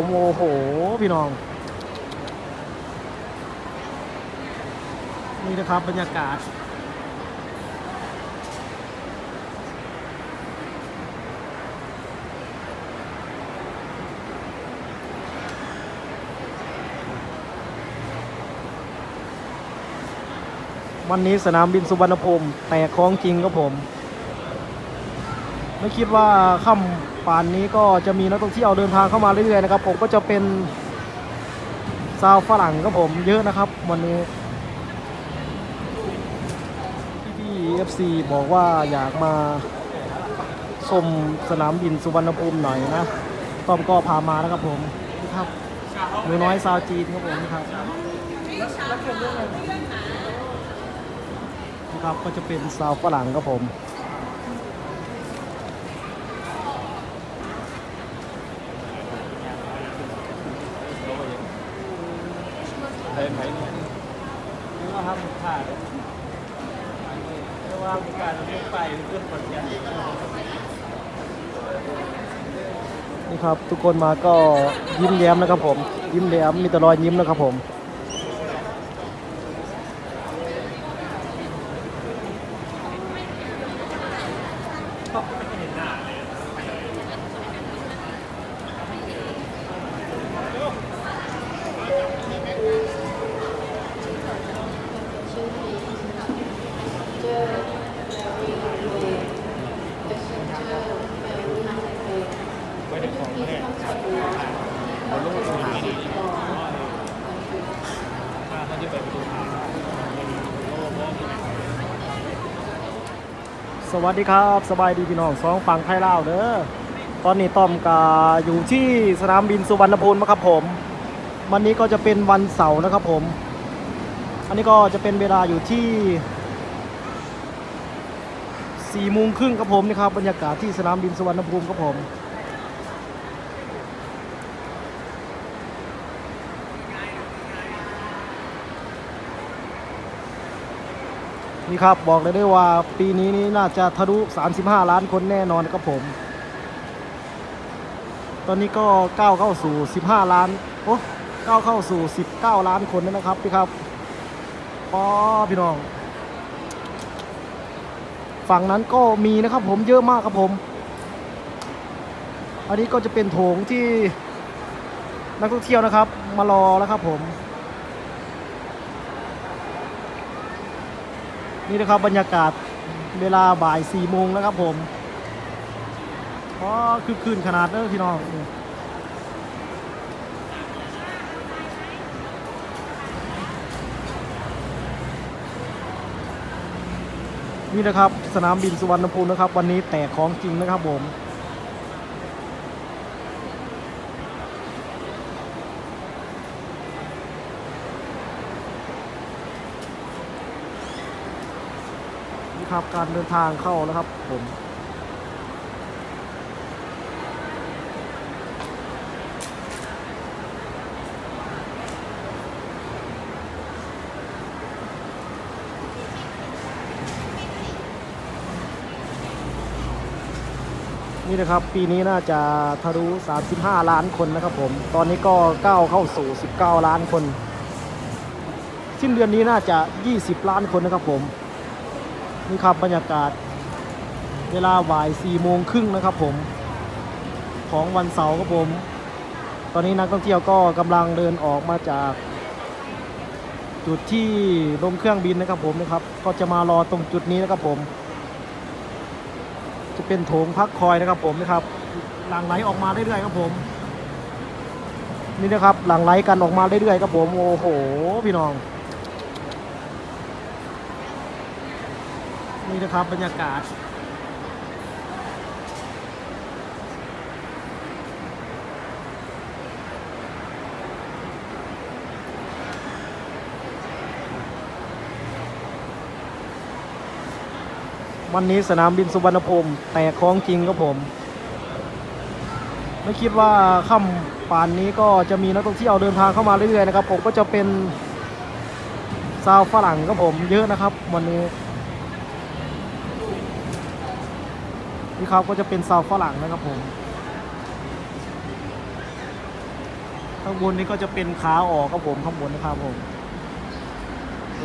โอ้โห พี่น้อง นี่นะครับบรรยากาศ วันนี้สนามบินสุวรรณภูมิแตกของจริงครับผม ไม่คิดว่าค่ำ ป่านนี้ก็จะมีนักท่องเที่ยวเดินทางเข้ามาเรื่อยๆนะครับผมก็จะเป็นซาวฝรั่งครับผมเยอะนะครับ วันนี้พี่ๆ FC บอกว่าอยากมาชมสนามบินสุวรรณภูมิหน่อยนะต้อมก็พามานะครับผมนะครับหนูน้อยซาวจีนครับผมนี่ครับนะครับก็จะเป็นซาวฝรั่งครับผม เดินไปเนี่ย นี่ว่าห้ามขาดไม่ว่ามีการเลี้ยงไปเพื่อนคนใหญ่นี่ครับ ทุกคนมาก็ยิ้มแย้มนะครับผม ยิ้มแย้มมีแต่รอยยิ้มนะครับผม ไม่ได้ของแรกเราลูกไปหาดิถ้าเขาจะไปประตูทาสวัสดีครับ สบายดีพี่น้องสองฝั่งไทยลาวเด้อตอนนี้ต้อมกาอยู่ที่สนามบินสุวรรณภูมินะครับผม วันนี้ก็จะเป็นวันเสาร์นะครับผม อันนี้ก็จะเป็นเวลาอยู่ที่ สี่โมงครึ่งครับผมนี่ครับบรรยากาศที่สนามบินสุวรรณภูมิครับผมนี่ครับบอกเลยได้ว่าปีนี้นี่น่าจะทะลุ 35 ล้านคนแน่นอนครับผม ตอนนี้ก็ก้าวเข้าสู่ 15 ล้านโอ้ก้าวเข้าสู่ 19 ล้านคนแล้วนะครับพี่ครับอ๋อพี่น้อง ฝั่งนั้นก็มีนะครับผมเยอะมากครับผม อันนี้ก็จะเป็นโถงที่นักท่องเที่ยวนะครับ มารอแล้วครับผม นี่นะครับบรรยากาศเวลาบ่ายสี่โมงแล้วครับผมอ๋อคือคืนขนาดเด้อพี่น้อง นี่นะครับสนามบินสุวรรณภูมินะครับ วันนี้แตกของจริงนะครับผมนี่ครับการเดินทางเข้านะครับผม นี่นะครับปีนี้น่าจะทะลุ 35 ล้านคนนะครับผม ตอนนี้ก็ก้าวเข้าสู่ 19 ล้านคน สิ้นเดือนนี้น่าจะ 20 ล้านคนนะครับผม นี่ครับบรรยากาศ เวลาบ่ายสี่โมงครึ่งนะครับผม ของวันเสาร์ครับผม ตอนนี้นักท่องเที่ยวก็กำลังเดินออกมาจาก จุดที่ลงเครื่องบินนะครับผมนะครับ ก็จะมารอตรงจุดนี้นะครับผม จะเป็นโถงพักคอยนะครับผมนะครับ หลั่งไหลออกมาเรื่อยๆครับผม นี่นะครับหลั่งไหลกันออกมาเรื่อยๆครับผมโอ้โหพี่น้อง นี่นะครับบรรยากาศ วันนี้สนามบินสุวรรณภูมิแตกของจริงครับผม ไม่คิดว่าค่ำป่านนี้ก็จะมีนักท่องเที่ยวเดินทางเข้ามาเรื่อยๆนะครับ ผมก็จะเป็นซาวฝรั่งครับผมเยอะนะครับ วันนี้นี่ครับก็จะเป็นซาวฝรั่งนะครับผมข้างบนนี้ก็จะเป็นขาออกครับผมข้างบนนะครับผม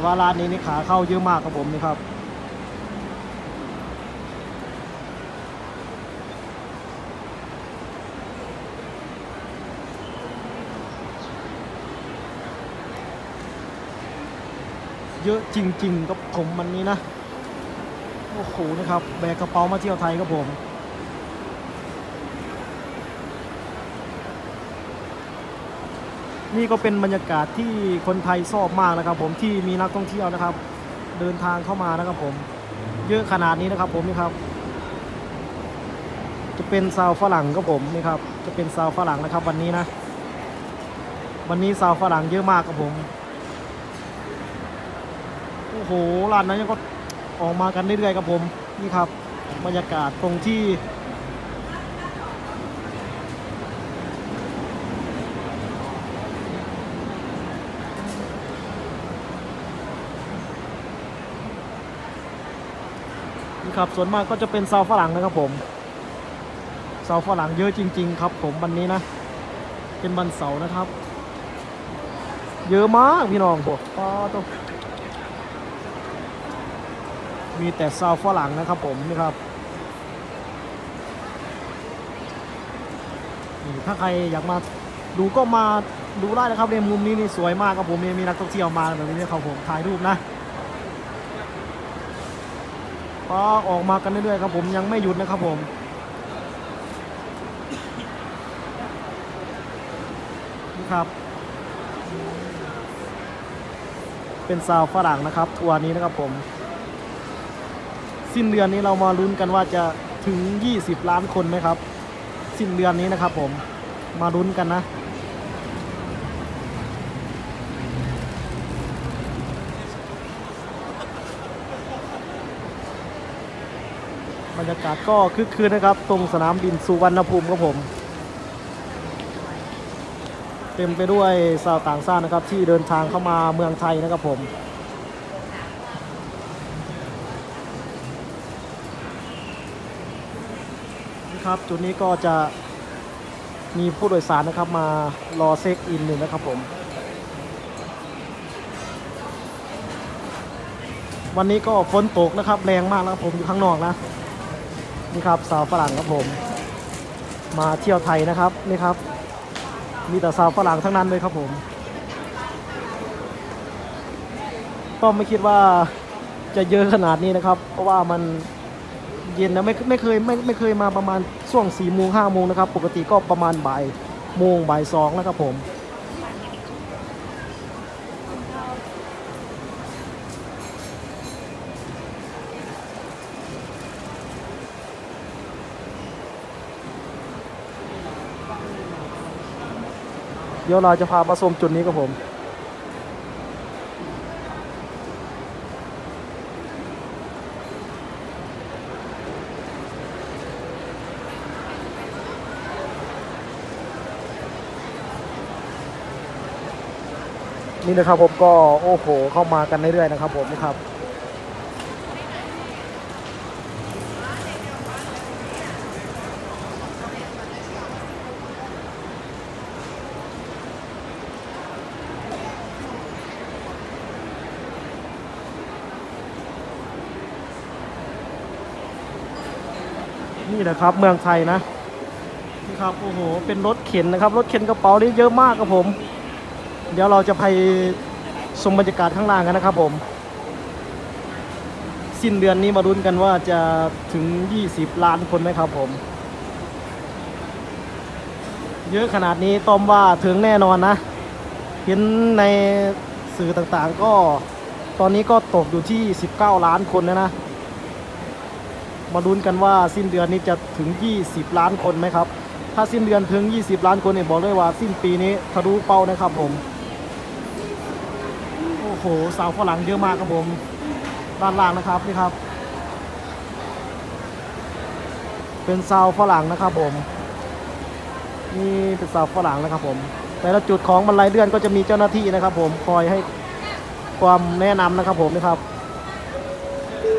ว่าร้านนี้นี่ขาเข้าเยอะมากครับผมนี่ครับ เยอะจริงๆครับผมวันนี้นะโอ้โหนะครับแบกกระเป๋ามาเที่ยวไทยครับผมนี่ก็เป็นบรรยากาศที่คนไทยชอบมากนะครับ ผมที่มีนักท่องเที่ยวนะครับ เดินทางเข้ามานะครับผม เยอะขนาดนี้นะครับผมนี่ครับ จะเป็นซาวฝรั่งครับผมนี่ครับ จะเป็นซาวฝรั่งนะครับ วันนี้นะ วันนี้ซาวฝรั่งเยอะมากครับผม โอ้โหร้านนั้นยังก็ออกมากันเรื่อยๆครับผมนี่ครับบรรยากาศตรงที่นี่ครับส่วนมากก็จะเป็นซาวฝรั่งนะครับผมซาวฝรั่งเยอะจริง ๆ ครับ ผมวันนี้นะ เป็นวันเสาร์นะครับ เยอะมากพี่น้องผมป้าต้อง มีแต่ซาวฝรั่งนะครับผมนี่ครับนี่ถ้าใครอยากมาดูก็มาดูได้นะครับในมุมนี้นี่สวยมากครับผมมีมีนักท่องเที่ยวมาแบบนี้นครับผมถ่ายรูปนะก็ออกมากันเรื่อยๆครับผมยังไม่หยุดนะครับผมนี่ครับ เป็นซาวฝรั่งนะครับทัวร์นี้นะครับผม สิ้นเดือนนี้เรามาลุ้นกันว่าจะถึง 20 ล้านคนไหมครับ สิ้นเดือนนี้นะครับผมมาลุ้นกันนะ บรรยากาศก็คึกคืนนะครับ ตรงสนามบินสุวรรณภูมิครับผม เต็มไปด้วยชาวต่างชาตินะครับ ที่เดินทางเข้ามาเมืองไทยนะครับผม นะครับ จุดนี้ก็จะมีผู้โดยสารนะครับมารอเช็คอินหนึ่งนะครับผม วันนี้ก็ฝนตกนะครับ แรงมากนะครับผมอยู่ข้างนอกนะ นี่ครับสาวฝรั่งครับผม มาเที่ยวไทยนะครับนี่ครับ มีแต่สาวฝรั่งทั้งนั้นเลยครับผมก็ไม่คิดว่าจะเยอะขนาดนี้นะครับ เพราะว่ามัน เย็นนะไม่ไม่เคยไม่ไม่เคยมาประมาณช่วงสี่โมงห้าโมงนะครับ ปกติก็ประมาณบ่ายโมงบ่ายสองนะครับผมเดี๋ยวเราจะพามาชมจุดนี้ครับผม นี่นะครับผมก็โอ้โหเข้ามากันเรื่อยๆนะครับผมนะครับนี่นะครับเมืองไทยนะนี่ครับโอ้โหเป็นรถเข็นนะครับ รถเข็นกระเป๋านี่เยอะมากครับผม เดี๋ยวเราจะไปชมบรรยากาศข้างล่างกันนะครับผม สิ้นเดือนนี้มารุ้นกันว่าจะถึง 20 ล้านคนไหมครับผม เยอะขนาดนี้ต้อมว่าถึงแน่นอนนะ เห็นในสื่อต่างๆก็ตอนนี้ก็ตกอยู่ที่ 19 ล้านคนแล้วนะ มาลุ้นกันว่าสิ้นเดือนนี้จะถึง 20 ล้านคนไหมครับ ถ้าสิ้นเดือนถึง 20 ล้านคนเนี่ยบอกเลยว่าสิ้นปีนี้ทะลุเป้านะครับผม หสาวฝรั่งเยอะมากครับผม ด้านล่างนะครับนี่ครับ เป็นซาวฝรั่งนะครับผม นี่เป็นซาวฝรั่งนะครับผม แต่ละจุดของบันไดเลื่อนก็จะมีเจ้าหน้าที่นะครับ ผมคอยให้ความแนะนำนะครับผมนะครับ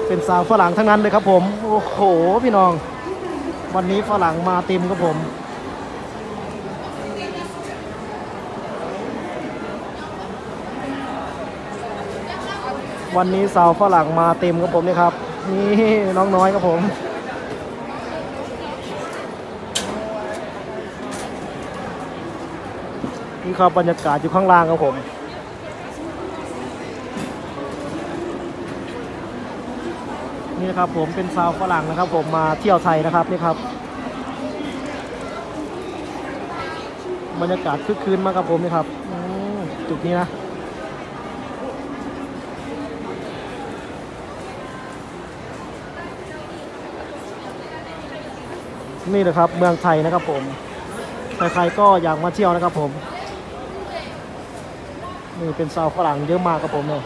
เป็นสาวฝรั่งทั้งนั้นเลยครับผม โอ้โห พี่น้อง วันนี้ฝรั่งมาเต็มครับผม วันนี้สาวฝรั่งมาเต็มครับผมนี่ครับ นี่น้องน้อยครับผม นี่ครับบรรยากาศอยู่ข้างล่างครับผมนี่นะครับผมเป็นสาวฝรั่งนะครับ ผมมาเที่ยวไทยนะครับนี่ครับ บรรยากาศคึกคืนมากครับผมนี่ครับจุดนี้นะ นี่นะครับเมืองไทยนะครับผมใครๆก็อยากมาเที่ยวนะครับผมนี่เป็นชาวฝรั่งเยอะมากครับผมเนี่ย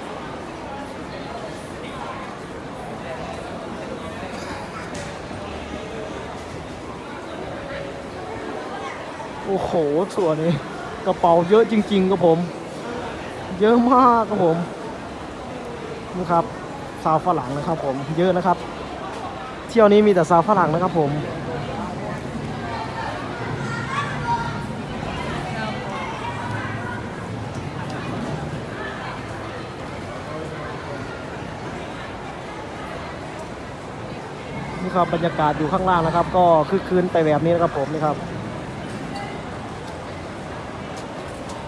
โอ้โหส่วนนี้กระเป๋าเยอะจริง ๆ ครับผม เยอะมากครับผมนี่ครับชาวฝรั่งนะครับผมเยอะนะครับ เที่ยวนี้มีแต่ชาวฝรั่งนะครับผม นี่ครับบรรยากาศอยู่ข้างล่างนะครับ ก็คือคืนไปแบบนี้นะครับผมนี่ครับ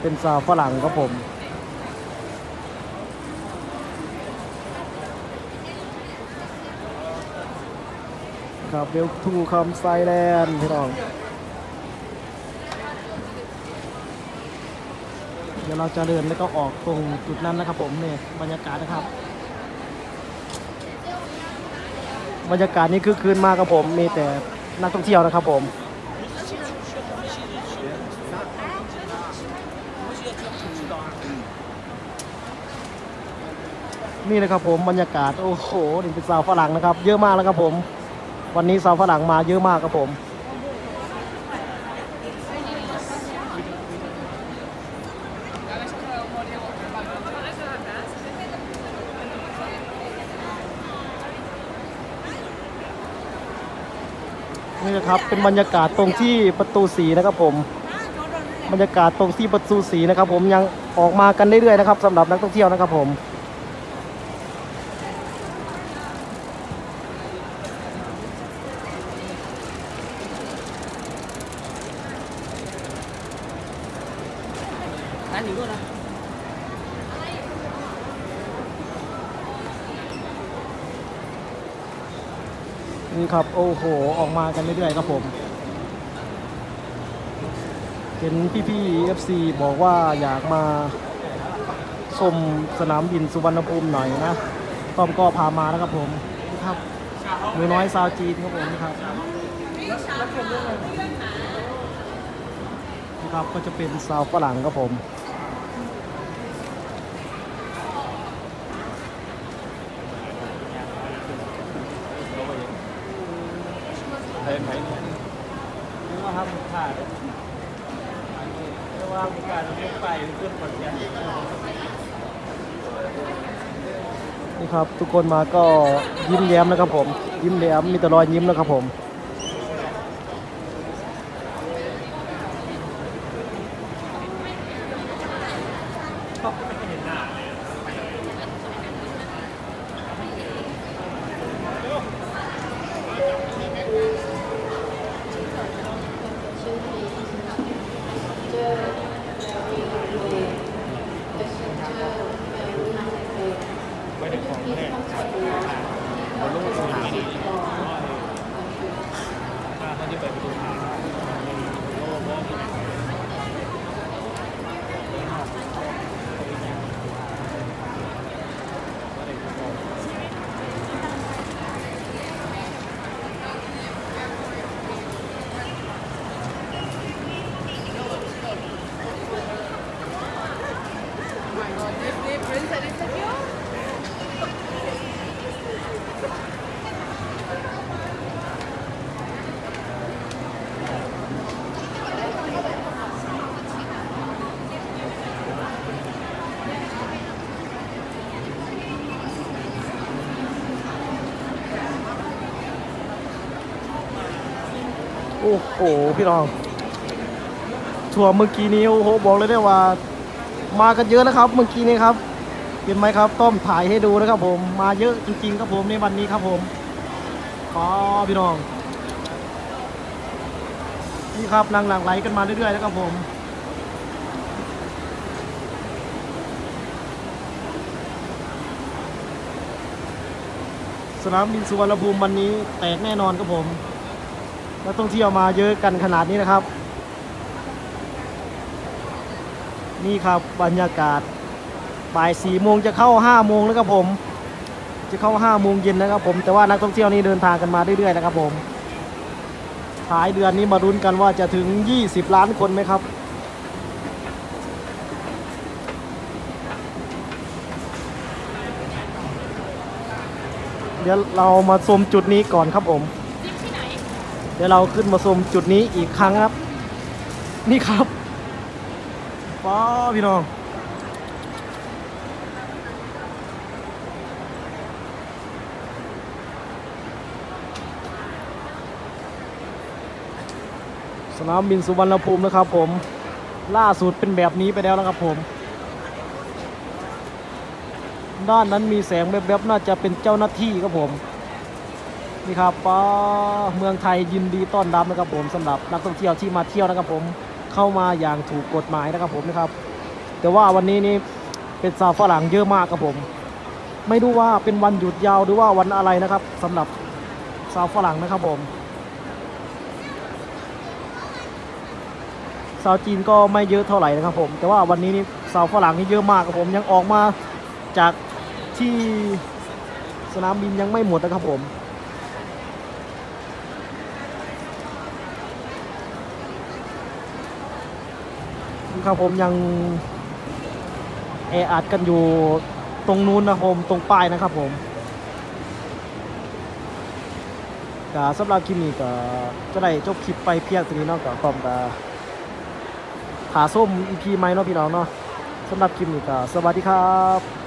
เป็นสาวฝรั่งครับผมครับเวลทูคำไซแลนด์พี่น้องเดี๋ยวเราจะเดินแล้วก็ออกตรงจุดนั้นนะครับผมเนี่ยบรรยากาศนะครับ บรรยากาศนี้คือคืนมากครับผมมีแต่นักท่องเที่ยวนะครับผมนี่นะครับผมบรรยากาศโอ้โหนี่เป็นสาวฝรั่งนะครับ เยอะมากแล้วครับผม วันนี้สาวฝรั่งมาเยอะมากครับผม นะครับ เป็นบรรยากาศตรงที่ประตูสีนะครับผม บรรยากาศตรงที่ประตูสีนะครับ ผมยังออกมากันเรื่อยๆนะครับสำหรับนักท่องเที่ยวนะครับผม ร้านอยู่ด้วยนะ นี่ ครับ โอ้โห ออกมากันเรื่อยๆครับผม เห็นพี่ๆ FC บอกว่าอยากมาชมสนามบินสุวรรณภูมิหน่อยนะต้อมก็พามานะครับผมนี่ครับหนูน้อยซาวจีนครับผมนะครับนี่ครับก็จะเป็นซาวฝรั่งครับผม ไทยไหมเนี่ยนึกว่าห้ามขาดเรียกว่ามีการเรียกไปเพื่อนคนยัน นี่ครับ ทุกคนมาก็ยิ้มแย้มนะครับผม ยิ้มแย้มมีแต่รอยยิ้มนะครับผม นี่ยบองแรกเราลูกสนามนี่ถ้าเขาที่ไปประตูทางโอ้โหพี่น้องทัวร์เมื่อกี้นี้โอ้โหบอกเลยได้ว่า มากันเยอะนะครับ เมื่อกี้นี้ครับเห็นไหมครับ ต้มถ่ายให้ดูนะครับ ผมมาเยอะจริง ๆ ครับผมในวันนี้ครับผมขอพี่น้องนี่ครับนางหลังไหลกันมาเรื่อยๆนะครับผมสนามบินสุวรรณภูมิวันนี้แตกแน่นอนครับผม นักท่องเที่ยวมาเยอะกันขนาดนี้นะครับ นี่ครับบรรยากาศบ่ายสี่โมงจะเข้าห้าโมงแล้วครับผม จะเข้าห้าโมงเย็นนะครับผม แต่ว่านักท่องเที่ยวนี่เดินทางกันมาเรื่อยๆนะครับผมท้ายเดือนนี้มารุ้นกันว่าจะถึง 20 ล้านคนไหมครับ เดี๋ยวเรามาชมจุดนี้ก่อนครับผม เดี๋ยวเราขึ้นมาชมจุดนี้อีกครั้งครับ นี่ครับว้าพี่น้องสนามบินสุวรรณภูมินะครับ ผมล่าสุดเป็นแบบนี้ไปแล้วนะครับผม ด้านนั้นมีแสงแวบๆน่าจะเป็นเจ้าหน้าที่ครับผม นี่ครับป้าเมืองไทยยินดีต้อนรับนะครับผมสำหรับนักท่องเที่ยวที่มาเที่ยวนะครับผมเข้ามาอย่างถูกกฎหมายนะครับผมนะครับ แต่ว่าวันนี้นี่เป็นชาวฝรั่งเยอะมากครับผม ไม่รู้ว่าเป็นวันหยุดยาวหรือว่าวันอะไรนะครับสำหรับชาวฝรั่งนะครับผมชาวจีนก็ไม่เยอะเท่าไหร่นะครับผม แต่ว่าวันนี้นี่ชาวฝรั่งนี่เยอะมากครับผมยังออกมาจากที่สนามบินยังไม่หมดนะครับผม ครับผมยังแออัดกันอยู่ตรงนู้นนะครับผมตรงป้ายนะครับผมก็สำหรับคลิปนี้ก็จะได้จบคลิปไปเพียงเท่านี้เนาะก็ขอมกับหาส้มอีพีใหม่เนาะพี่น้องเนาะสำหรับคลิปนี้ก็สวัสดีครับ